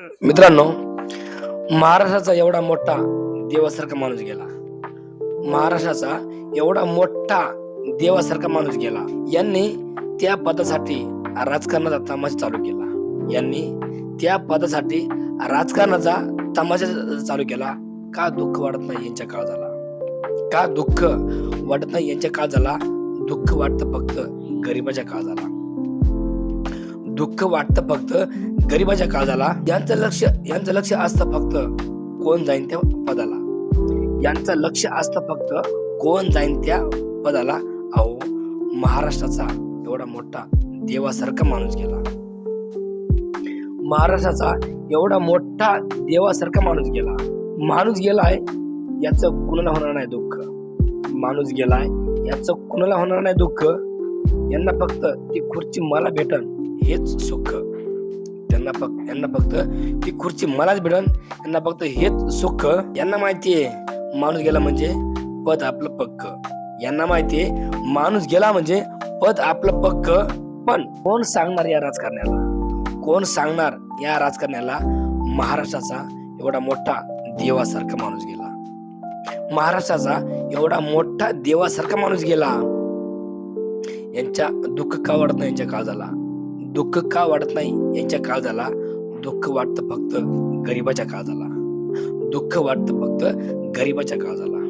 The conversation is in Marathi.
मित्रांनो महाराष्ट्राचा एवढा मोठा देवासारखा माणूस गेला. महाराष्ट्राचा एवढा मोठा देवासारखा माणूस गेला. यांनी त्या पदासाठी राजकारणाचा तमाशा चालू केला. यांनी त्या पदासाठी राजकारणाचा तमाशा चालू केला. का दुःख वाढत नाही यांच्या काळ झाला? का दुःख वाटत नाही यांच्या काळ झाला? दुःख वाटतं फक्त गरिबाच्या काळजाला दुःख वाटतं फक्त. गरिबाच्या काळजाला. यांचं लक्ष यांचं लक्ष असतं फक्त कोण जाईन त्या पदाला. यांचं लक्ष असतं फक्त कोण जाईन त्या पदाला. अहो महाराष्ट्राचा एवढा मोठा देवासारखा माणूस गेला. महाराष्ट्राचा एवढा मोठा देवासारखा माणूस गेला. माणूस गेलाय याचं कुणाला होणार नाही दुःख? माणूस गेलाय याचं कुणाला होणार नाही दुःख? यांना फक्त ती खुर्ची मला भेटन. हेच सुख. त्यांना फक्त यांना फक्त ती खुर्ची मलाच भेटन यांना फक्त हेच सुख. यांना माहितीये माणूस गेला म्हणजे पद आपलं पक्क. यांना माहितीये माणूस गेला म्हणजे पद आपलं पक्क. पण कोण सांगणार या राजकारण्याला? कोण सांगणार या राजकारण्याला महाराष्ट्राचा एवढा मोठा देवासारखा माणूस गेला? महाराष्ट्राचा एवढा मोठा देवासारखा माणूस गेला? यांच्या दुःख का वाढत नाही यांच्या काळजाला? दुःख का वाढत नाही यांच्या काळजाला? दुःख वाटतं फक्त गरिबाच्या काळजाला. दुःख वाटतं फक्त गरिबाच्या काळजाला.